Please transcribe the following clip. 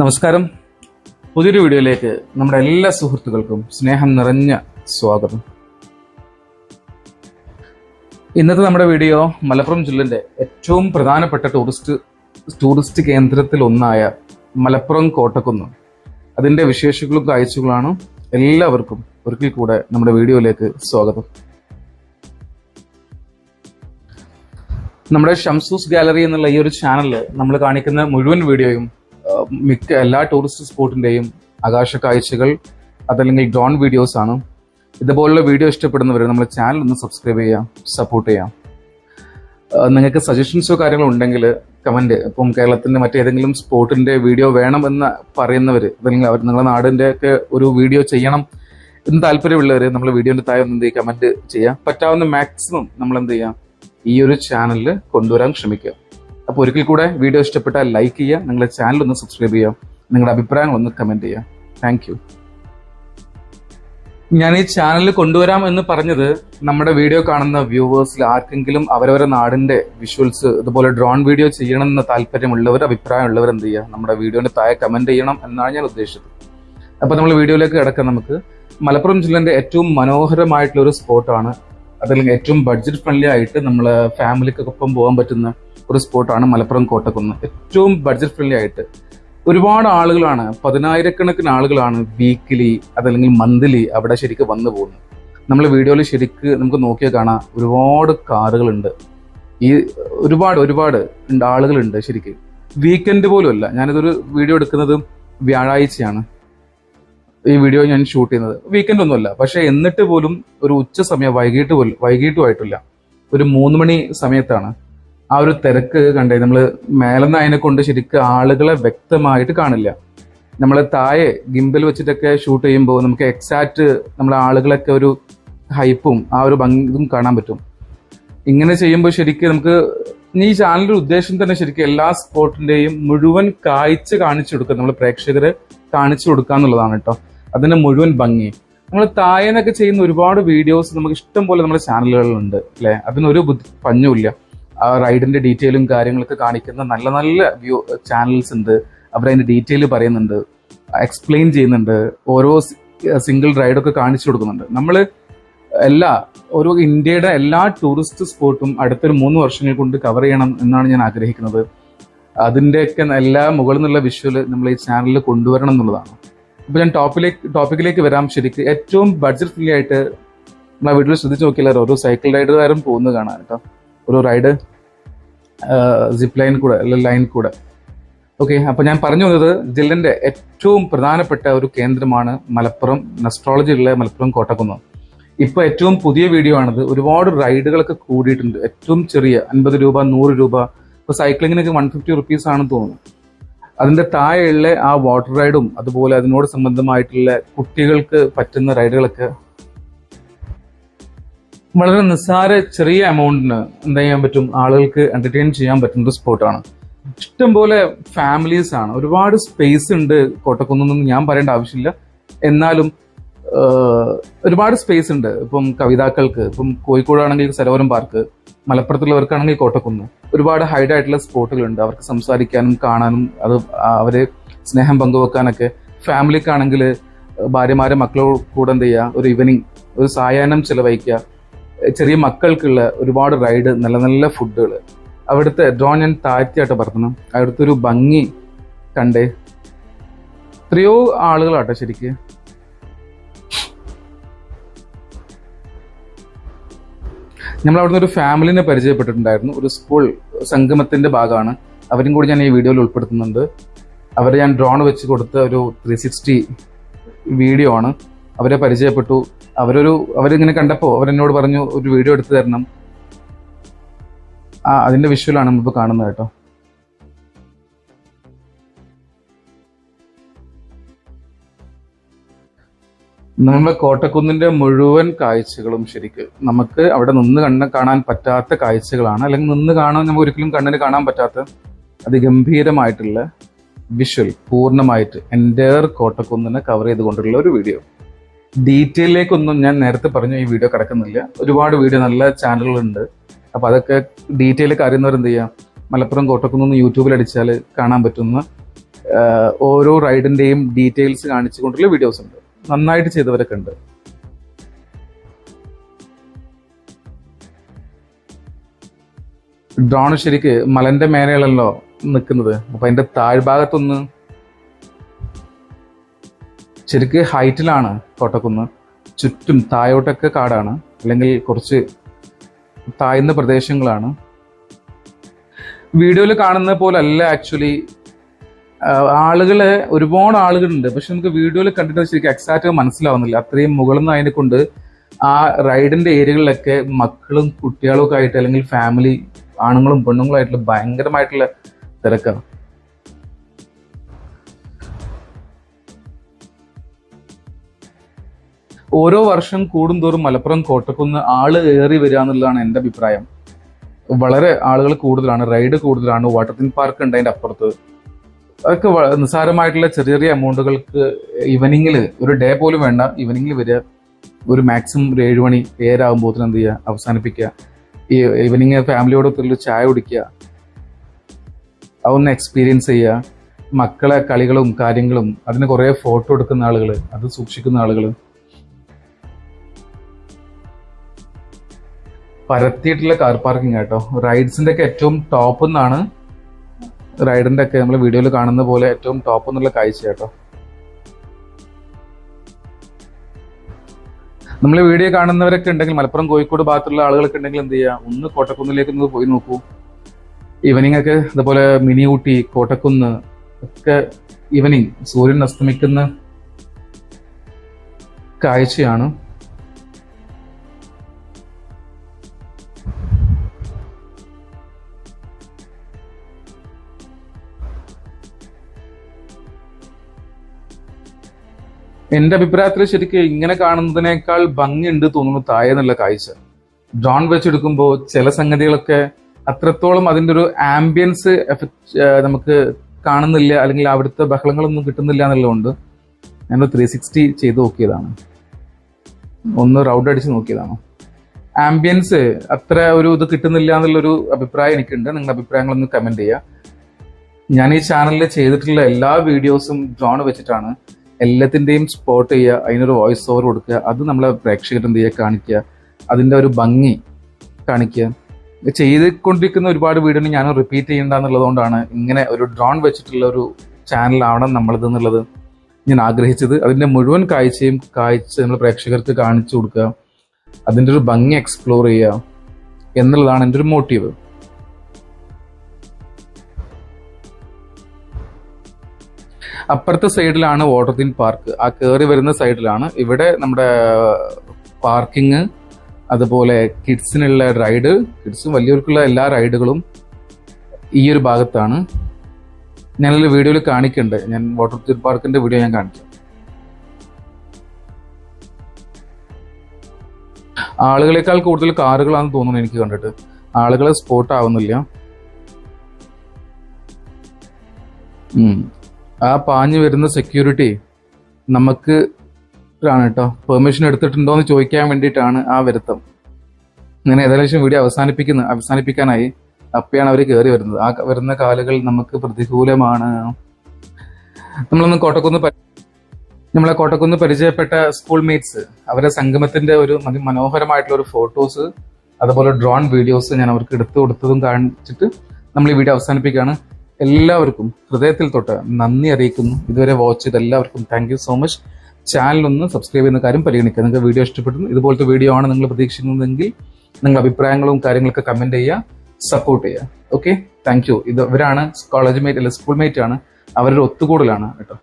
നമസ്കാരം. പുതിയൊരു വീഡിയോയിലേക്ക് നമ്മുടെ എല്ലാ സുഹൃത്തുക്കൾക്കും സ്നേഹം നിറഞ്ഞ സ്വാഗതം. ഇന്നത്തെ നമ്മുടെ വീഡിയോ മലപ്പുറം ജില്ലന്റെ ഏറ്റവും പ്രധാനപ്പെട്ട ടൂറിസ്റ്റ് ടൂറിസ്റ്റ് കേന്ദ്രത്തിൽ ഒന്നായ മലപ്പുറം കോട്ടക്കുന്ന്. അതിന്റെ വിശേഷങ്ങളും കാഴ്ചകളാണ് എല്ലാവർക്കും ഒരിക്കൽ കൂടെ നമ്മുടെ വീഡിയോയിലേക്ക് സ്വാഗതം. നമ്മുടെ ഷംസൂസ് ഗാലറി എന്നുള്ള ഈ ഒരു ചാനലിൽ നമ്മൾ കാണിക്കുന്ന മുഴുവൻ വീഡിയോയും മിക്ക എല്ലാ ടൂറിസ്റ്റ് സ്പോട്ടിന്റെയും ആകാശ കാഴ്ചകൾ അതല്ലെങ്കിൽ ഡ്രോൺ വീഡിയോസ് ആണ്. ഇതുപോലുള്ള വീഡിയോ ഇഷ്ടപ്പെടുന്നവർ നമ്മൾ ചാനൽ ഒന്ന് സബ്സ്ക്രൈബ് ചെയ്യാം സപ്പോർട്ട് ചെയ്യാം. നിങ്ങൾക്ക് സജഷൻസോ കാര്യങ്ങളോ ഉണ്ടെങ്കിൽ കമന്റ് ഇപ്പം കേരളത്തിന്റെ മറ്റേതെങ്കിലും സ്പോട്ടിന്റെ വീഡിയോ വേണമെന്ന് പറയുന്നവർ അല്ലെങ്കിൽ അവർ നിങ്ങളുടെ നാടിന്റെ ഒക്കെ ഒരു വീഡിയോ ചെയ്യണം എന്ന് താല്പര്യമുള്ളവർ നമ്മൾ വീഡിയോന്റെ താഴെ ഒന്ന് എന്ത് ചെയ്യുക കമന്റ് ചെയ്യാം. പറ്റാവുന്ന മാക്സിമം നമ്മൾ എന്ത് ചെയ്യാം ഈ ഒരു ചാനലിൽ കൊണ്ടുവരാൻ ശ്രമിക്കുക. അപ്പോൾ ഒരിക്കൽ കൂടെ വീഡിയോ ഇഷ്ടപ്പെട്ടാൽ ലൈക്ക് ചെയ്യുക നിങ്ങളുടെ ചാനൽ ഒന്ന് സബ്സ്ക്രൈബ് ചെയ്യുക നിങ്ങളുടെ അഭിപ്രായങ്ങൾ ഒന്ന് കമന്റ് ചെയ്യുക. താങ്ക് ഞാൻ ഈ ചാനൽ കൊണ്ടുവരാം എന്ന് പറഞ്ഞത് നമ്മുടെ വീഡിയോ കാണുന്ന വ്യൂവേഴ്സിൽ ആർക്കെങ്കിലും അവരവരെ നാടിന്റെ വിഷ്വൽസ് ഇതുപോലെ ഡ്രോൺ വീഡിയോ ചെയ്യണം എന്ന താല്പര്യമുള്ളവർ അഭിപ്രായമുള്ളവർ എന്ത് ചെയ്യുക? നമ്മുടെ വീഡിയോന്റെ താഴെ കമന്റ് ചെയ്യണം എന്നാണ് ഞാൻ ഉദ്ദേശിച്ചത്. അപ്പോൾ നമ്മൾ വീഡിയോയിലേക്ക് കിടക്കാം നമുക്ക്. മലപ്പുറം ജില്ലന്റെ ഏറ്റവും മനോഹരമായിട്ടുള്ള ഒരു സ്പോട്ടാണ് അതല്ലെങ്കിൽ ഏറ്റവും ബഡ്ജറ്റ് ഫ്രണ്ട്ലി ആയിട്ട് നമ്മൾ ഫാമിലിക്കൊപ്പം പോകാൻ പറ്റുന്ന ഒരു സ്പോട്ടാണ് മലപ്പുറം കോട്ടക്കുന്ന്. ഏറ്റവും ബഡ്ജറ്റ് ഫ്രണ്ട്ലി ആയിട്ട്. ഒരുപാട് ആളുകളാണ് പതിനായിരക്കണക്കിന് ആളുകളാണ് വീക്കിലി അതല്ലെങ്കിൽ മന്ത്ലി അവിടെ ശരിക്കും വന്നു പോകുന്നത്. നമ്മൾ വീഡിയോയിൽ ശരിക്ക് നമുക്ക് നോക്കിയാൽ കാണാം ഒരുപാട് കാറുകളുണ്ട്. ഈ ഒരുപാട് ഒരുപാട് ആളുകളുണ്ട് ശരിക്ക്. വീക്കെൻഡ് പോലും അല്ല ഞാനിതൊരു വീഡിയോ എടുക്കുന്നത് വ്യാഴാഴ്ചയാണ്. ഈ വീഡിയോ ഞാൻ ഷൂട്ട് ചെയ്യുന്നത്. വീക്കെൻഡ് ഒന്നുമല്ല പക്ഷേ എന്നിട്ട് പോലും ഒരു ഉച്ച സമയം വൈകിട്ട് പോലും വൈകിട്ടും ആയിട്ടില്ല. ഒരു മൂന്ന് മണി സമയത്താണ് ആ ഒരു തിരക്ക് കണ്ടേ നമ്മൾ മേലെന്ന് അതിനെ കൊണ്ട് ശരിക്കും ആളുകളെ വ്യക്തമായിട്ട് കാണില്ല. നമ്മൾ താഴെ ഗിംബിൽ വെച്ചിട്ടൊക്കെ ഷൂട്ട് ചെയ്യുമ്പോൾ നമുക്ക് എക്സാക്റ്റ് നമ്മളെ ആളുകളൊക്കെ ഒരു ഹൈപ്പും ആ ഒരു ഭംഗിയും കാണാൻ പറ്റും. ഇങ്ങനെ ചെയ്യുമ്പോൾ ശരിക്കും നമുക്ക് ഈ ചാനലിന്റെ ഉദ്ദേശം തന്നെ ശരിക്കും എല്ലാ സ്പോട്ടിന്റെയും മുഴുവൻ കാഴ്ച കാണിച്ചു കൊടുക്കുക. നമ്മൾ പ്രേക്ഷകരെ കാണിച്ചു കൊടുക്കുക എന്നുള്ളതാണ് കേട്ടോ. അതിന്റെ മുഴുവൻ ഭംഗി. നമ്മൾ തായനൊക്കെ ചെയ്യുന്ന ഒരുപാട് വീഡിയോസ് നമുക്ക് ഇഷ്ടം പോലെ നമ്മുടെ ചാനലുകളിലുണ്ട് അല്ലേ? അതിനൊരു പഞ്ഞുമില്ല. ആ റൈഡിന്റെ ഡീറ്റെയിലും കാര്യങ്ങളൊക്കെ കാണിക്കുന്ന നല്ല നല്ല വ്യൂ ചാനൽസ് ഉണ്ട്. അവരതിന്റെ ഡീറ്റെയിൽ പറയുന്നുണ്ട് എക്സ്പ്ലെയിൻ ചെയ്യുന്നുണ്ട്. ഓരോ സിംഗിൾ റൈഡൊക്കെ കാണിച്ചു കൊടുക്കുന്നുണ്ട്. നമ്മൾ എല്ലാ ഒരു ഇന്ത്യയുടെ എല്ലാ ടൂറിസ്റ്റ് സ്പോട്ടും അടുത്തൊരു മൂന്ന് വർഷങ്ങൾ കൊണ്ട് കവർ ചെയ്യണം എന്നാണ് ഞാൻ ആഗ്രഹിക്കുന്നത്. അതിന്റെയൊക്കെ എല്ലാ മുകളിൽ നിന്നുള്ള വിഷ്വൽ നമ്മൾ ഈ ചാനലിൽ കൊണ്ടുവരണം എന്നുള്ളതാണ്. അപ്പോൾ ഞാൻ ടോപ്പിലേക്ക് ടോപ്പിക്കിലേക്ക് വരാം. ശരിക്കും ഏറ്റവും ബഡ്ജറ്റ് ഫ്രീ ആയിട്ട് നമ്മളെ വീട്ടിൽ ശ്രദ്ധിച്ച് നോക്കിയില്ല ഒരു സൈക്കിൾ റൈഡുകാരും പോകുന്നത് കാണാൻ കേട്ടോ. ഒരു റൈഡ് സിപ്പ് ലൈൻ കൂടെ അല്ലെങ്കിൽ ലൈൻ കൂടെ. ഓക്കെ അപ്പോൾ ഞാൻ പറഞ്ഞു വന്നത് ജില്ലന്റെ ഏറ്റവും പ്രധാനപ്പെട്ട ഒരു കേന്ദ്രമാണ് മലപ്പുറം. നെസ്ട്രോളജിയിലെ മലപ്പുറം കോട്ടക്കുന്ന്. ഇപ്പൊ ഏറ്റവും പുതിയ വീഡിയോ ആണിത്. ഒരുപാട് റൈഡുകളൊക്കെ കൂടിയിട്ടുണ്ട്. ഏറ്റവും ചെറിയ അൻപത് രൂപ നൂറ് രൂപ. ഇപ്പൊ സൈക്ലിങ്ങിനൊക്കെ വൺ ഫിഫ്റ്റി റുപ്പീസ് ആണെന്ന് തോന്നുന്നു. അതിന്റെ താഴെയുള്ള ആ വാട്ടർ റൈഡും അതുപോലെ അതിനോട് സംബന്ധമായിട്ടുള്ള കുട്ടികൾക്ക് പറ്റുന്ന റൈഡുകളൊക്കെ വളരെ നിസ്സാര ചെറിയ എമൗണ്ടിന് എന്ത് ചെയ്യാൻ പറ്റും? ആളുകൾക്ക് എന്റർടൈൻ ചെയ്യാൻ പറ്റുന്ന ഒരു സ്പോട്ടാണ് ഇഷ്ടംപോലെ ഫാമിലീസ് ആണ്. ഒരുപാട് സ്പേസ് ഉണ്ട് കോട്ടക്കുന്നൊന്നും ഞാൻ പറയേണ്ട ആവശ്യമില്ല. എന്നാലും ഒരുപാട് സ്പേസ് ഉണ്ട്. ഇപ്പം കവിതാക്കൾക്ക് ഇപ്പം കോഴിക്കോടാണെങ്കിൽ സരോവരം പാർക്ക് മലപ്പുറത്തുള്ളവർക്കാണെങ്കിൽ കോട്ടക്കുന്ന്. ഒരുപാട് ഹൈഡ് ആയിട്ടുള്ള സ്പോട്ടുകളുണ്ട് അവർക്ക് സംസാരിക്കാനും കാണാനും അത് അവരെ സ്നേഹം പങ്കുവെക്കാനൊക്കെ ഫാമിലിക്കാണെങ്കിൽ ഭാര്യമാരെ മക്കളോട് കൂടെ എന്ത് ചെയ്യുക? ഒരു ഈവനിങ് ഒരു സായാഹ്നം ചിലവഴിക്കുക. ചെറിയ മക്കൾക്കുള്ള ഒരുപാട് റൈഡ് നല്ല നല്ല ഫുഡുകൾ അവിടുത്തെ ഡ്രോൺ ഞാൻ താഴ്ത്തിയായിട്ട് പറഞ്ഞു അവിടുത്തെ ഒരു ഭംഗി കണ്ടേ. എത്രയോ ആളുകളാട്ടോ ശരിക്ക്. നമ്മൾ അവിടുന്ന് ഒരു ഫാമിലിനെ പരിചയപ്പെട്ടിട്ടുണ്ടായിരുന്നു. ഒരു സ്കൂൾ സംഗമത്തിന്റെ ഭാഗമാണ്. അവരും കൂടി ഞാൻ ഈ വീഡിയോയിൽ ഉൾപ്പെടുത്തുന്നുണ്ട്. അവരെ ഞാൻ ഡ്രോൺ വെച്ച് കൊടുത്ത ഒരു ത്രീ സിക്സ്റ്റി വീഡിയോ ആണ്. അവരെ പരിചയപ്പെട്ടു. അവരൊരു അവരിങ്ങനെ കണ്ടപ്പോൾ അവരെന്നോട് പറഞ്ഞു ഒരു വീഡിയോ എടുത്തു തരണം. ആ അതിന്റെ വിഷ്വലാണ് നമ്മളിപ്പോൾ കാണുന്നത് കേട്ടോ. നമ്മുടെ കോട്ടക്കുന്നിന്റെ മുഴുവൻ കാഴ്ചകളും ശരിക്ക് നമുക്ക് അവിടെ നിന്ന് കണ്ണ് കാണാൻ പറ്റാത്ത കാഴ്ചകളാണ്. അല്ലെങ്കിൽ നിന്ന് കാണാൻ നമുക്ക് ഒരിക്കലും കണ്ണിന് കാണാൻ പറ്റാത്ത അതിഗംഭീരമായിട്ടുള്ള വിഷ്വൽ പൂർണമായിട്ട് എന്റയർ കോട്ടക്കുന്നിനെ കവർ ചെയ്തുകൊണ്ടുള്ള ഒരു വീഡിയോ ഡീറ്റെയിലേക്കൊന്നും ഞാൻ നേരത്തെ പറഞ്ഞു ഈ വീഡിയോ കിടക്കുന്നില്ല. ഒരുപാട് വീഡിയോ നല്ല ചാനലുകളുണ്ട് അപ്പോൾ അതൊക്കെ ഡീറ്റെയിൽ അറിയുന്നവർ എന്ത് ചെയ്യാം മലപ്പുറം കോട്ടക്കുന്ന് യൂട്യൂബിൽ അടിച്ചാൽ കാണാൻ പറ്റുന്ന ഓരോ റൈഡിന്റെയും ഡീറ്റെയിൽസ് കാണിച്ചുകൊണ്ടുള്ള വീഡിയോസ് ഉണ്ട്. നന്നായിട്ട് ചെയ്തവരൊക്കെ ഉണ്ട്. ഡ്രോൺ ശരിക്ക് മലന്റെ മേലെയാണല്ലോ നിൽക്കുന്നത്. അപ്പൊ അതിന്റെ താഴ്ഭാഗത്തൊന്ന് ശരിക്ക് ഹൈറ്റിലാണ് കോട്ടക്കുന്ന്. ചുറ്റും താഴോട്ടൊക്കെ കാടാണ്. അല്ലെങ്കിൽ കുറച്ച് താഴ്ന്ന പ്രദേശങ്ങളാണ്. വീഡിയോയിൽ കാണുന്ന പോലെ അല്ല ആക്ച്വലി ആളുകൾ ഒരുപാട് ആളുകളുണ്ട്. പക്ഷെ നമുക്ക് വീഡിയോയിൽ കണ്ടിട്ട് ശരിക്കും എക്സാക്റ്റ് മനസ്സിലാവുന്നില്ല. അത്രയും മുകളിൽ അതിനെ കൊണ്ട് ആ റൈഡിന്റെ ഏരിയകളിലൊക്കെ മക്കളും കുട്ടികളും ഒക്കെ ആയിട്ട് അല്ലെങ്കിൽ ഫാമിലി ആണുങ്ങളും പെണ്ണുങ്ങളും ആയിട്ടുള്ള ഭയങ്കരമായിട്ടുള്ള തിരക്കാണ്. ഓരോ വർഷം കൂടുന്തോറും മലപ്പുറം കോട്ടക്കുന്ന് ആൾ ഏറി വരിക എന്നുള്ളതാണ് എന്റെ അഭിപ്രായം. വളരെ ആളുകൾ കൂടുതലാണ് റൈഡ് കൂടുതലാണ് വാട്ടർ തീം പാർക്ക് ഉണ്ട് അതിന്റെ അപ്പുറത്ത്. അതൊക്കെ നിസ്സാരമായിട്ടുള്ള ചെറിയ ചെറിയ എമൗണ്ടുകൾക്ക് ഈവനിങ്ങിൽ ഒരു ഡേ പോലും വേണ്ട. ഈവനിങ്ങിൽ വരിക. ഒരു മാക്സിമം ഒരു ഏഴ് മണി ഏഴാകുമ്പോൾ എന്ത് ചെയ്യുക? അവസാനിപ്പിക്കുക. ഈ ഈവനിങ് ഫാമിലിയോട് ഒത്തിരി ചായ കുടിക്കുക. അതൊന്ന് എക്സ്പീരിയൻസ് ചെയ്യുക. മക്കളെ കളികളും കാര്യങ്ങളും അതിന് കുറേ ഫോട്ടോ എടുക്കുന്ന ആളുകൾ അത് സൂക്ഷിക്കുന്ന ആളുകൾ പരത്തിയിട്ടുള്ള കാർ പാർക്കിംഗ് കേട്ടോ. റൈഡ്സിന്റെ ഒക്കെ ഏറ്റവും ടോപ്പ് എന്നാണ് റൈഡിന്റെ ഒക്കെ നമ്മൾ വീഡിയോയിൽ കാണുന്ന പോലെ ഏറ്റവും ടോപ്പ് എന്നുള്ള കാഴ്ച കേട്ടോ. നമ്മൾ വീഡിയോ കാണുന്നവരൊക്കെ ഉണ്ടെങ്കിൽ മലപ്പുറം കോഴിക്കോട് ഭാഗത്തുള്ള ആളുകളൊക്കെ ഉണ്ടെങ്കിൽ എന്ത് ചെയ്യുക ഒന്ന് കോട്ടക്കുന്നിലേക്ക് ഒന്ന് പോയി നോക്കൂ. ഈവനിങ് ഒക്കെ ഇതുപോലെ മിനി ഊട്ടി കോട്ടക്കുന്ന് ഒക്കെ ഈവനിങ് സൂര്യൻ അസ്തമിക്കുന്ന കാഴ്ചയാണ്. എന്റെ അഭിപ്രായത്തിൽ ശരിക്കും ഇങ്ങനെ കാണുന്നതിനേക്കാൾ ഭംഗിയുണ്ട് തോന്നുന്നു താഴെ എന്നുള്ള കാഴ്ച. ഡ്രോൺ വെച്ചെടുക്കുമ്പോൾ ചില സംഗതികളൊക്കെ അത്രത്തോളം അതിന്റെ ഒരു ആംബിയൻസ് എഫക്ട് നമുക്ക് കാണുന്നില്ല അല്ലെങ്കിൽ അവിടുത്തെ ബഹളങ്ങളൊന്നും കിട്ടുന്നില്ല എന്നുള്ളതുകൊണ്ട് ഞാനൊരു ത്രീ സിക്സ്റ്റി ചെയ്ത് നോക്കിയതാണ്. ഒന്ന് റൗണ്ട് അടിച്ച് നോക്കിയതാണ്. ആംബിയൻസ് അത്ര ഒരു ഇത് കിട്ടുന്നില്ല എന്നുള്ളൊരു അഭിപ്രായം എനിക്കുണ്ട്. നിങ്ങളുടെ അഭിപ്രായങ്ങളൊന്ന് കമന്റ് ചെയ്യുക ഞാൻ ഈ ചാനലിൽ ചെയ്തിട്ടുള്ള എല്ലാ വീഡിയോസും ഡ്രോൺ വെച്ചിട്ടാണ്. എല്ലാത്തിന്റെയും സ്പോട്ട് ചെയ്യുക അതിനൊരു വോയിസ് ഓവർ കൊടുക്കുക അത് നമ്മളെ പ്രേക്ഷകർ എന്ത് ചെയ്യുക? കാണിക്കുക. അതിന്റെ ഒരു ഭംഗി കാണിക്കുക. ചെയ്തുകൊണ്ടിരിക്കുന്ന ഒരുപാട് വീഡിയോ ഞാൻ റിപ്പീറ്റ് ചെയ്യണ്ട എന്നുള്ളതുകൊണ്ടാണ് ഇങ്ങനെ ഒരു ഡ്രോൺ വെച്ചിട്ടുള്ള ഒരു ചാനലാവണം നമ്മളത് എന്നുള്ളത് ഞാൻ ആഗ്രഹിച്ചത്. അതിന്റെ മുഴുവൻ കാഴ്ചയും കാഴ്ച നമ്മൾ പ്രേക്ഷകർക്ക് കാണിച്ചു കൊടുക്കുക. അതിന്റെ ഒരു ഭംഗി എക്സ്പ്ലോർ ചെയ്യുക എന്നുള്ളതാണ് എന്റെ ഒരു മോട്ടീവ് അപ്പുറത്തെ സൈഡിലാണ് വാട്ടർ തീം പാർക്ക് ആ കയറി വരുന്ന സൈഡിലാണ്. ഇവിടെ നമ്മുടെ പാർക്കിംഗ് അതുപോലെ കിഡ്സിനുള്ള റൈഡ് കിഡ്സും വലിയവർക്കുള്ള എല്ലാ റൈഡുകളും ഈ ഒരു ഭാഗത്താണ്. ഞാനൊരു വീഡിയോയിൽ കാണിക്കുന്നുണ്ട് ഞാൻ വാട്ടർ തീം പാർക്കിന്റെ വീഡിയോ ഞാൻ കാണിക്കാം. ആളുകളെക്കാൾ കൂടുതൽ കാറുകളാണെന്ന് തോന്നുന്നു എനിക്ക് കണ്ടിട്ട്. ആളുകളെ സ്പോട്ട് ആവുന്നില്ല. ആ പാഞ്ഞു വരുന്ന സെക്യൂരിറ്റി നമുക്ക് ആണ് കേട്ടോ പെർമിഷൻ എടുത്തിട്ടുണ്ടോ എന്ന് ചോദിക്കാൻ വേണ്ടിയിട്ടാണ് ആ വരുത്തം. ഇങ്ങനെ ഏകദേശം വീഡിയോ അവസാനിപ്പിക്കുന്ന. അവസാനിപ്പിക്കാനായി അപ്പയാണ് അവർ കയറി വരുന്നത്. ആ വരുന്ന കാലുകൾ നമുക്ക് പ്രതികൂലമാണ്. നമ്മളൊന്ന് കോട്ടക്കുന്ന് നമ്മളെ കോട്ടക്കുന്ന് പരിചയപ്പെട്ട സ്കൂൾ മേറ്റ്സ് അവരെ സംഗമത്തിന്റെ ഒരു മനോഹരമായിട്ടുള്ള ഒരു ഫോട്ടോസ് അതുപോലെ ഡ്രോൺ വീഡിയോസ് ഞാൻ അവർക്ക് എടുത്തു കൊടുത്തതും കാണിച്ചിട്ട് നമ്മൾ ഈ വീഡിയോ അവസാനിപ്പിക്കുകയാണ്. എല്ലാവർക്കും ഹൃദയത്തിൽ തൊട്ട് നന്ദി അറിയിക്കുന്നു. ഇതുവരെ വാച്ച് ചെയ്ത എല്ലാവർക്കും താങ്ക് സോ മച്ച് ചാനൽ ഒന്ന് സബ്സ്ക്രൈബ് ചെയ്യുന്ന കാര്യം പരിഗണിക്കുക. നിങ്ങൾക്ക് വീഡിയോ ഇഷ്ടപ്പെടുന്നു. ഇതുപോലത്തെ വീഡിയോ ആണ് നിങ്ങൾ പ്രതീക്ഷിക്കുന്നതെങ്കിൽ നിങ്ങളുടെ അഭിപ്രായങ്ങളും കാര്യങ്ങളൊക്കെ കമന്റ് ചെയ്യുക സപ്പോർട്ട് ചെയ്യുക. ഓക്കെ താങ്ക് യു ഇത് ഇവരാണ് കോളേജ് മേറ്റ് അല്ലെ സ്കൂൾ മേറ്റ് ആണ്. അവരുടെ ഒത്തുകൂടലാണ് കേട്ടോ.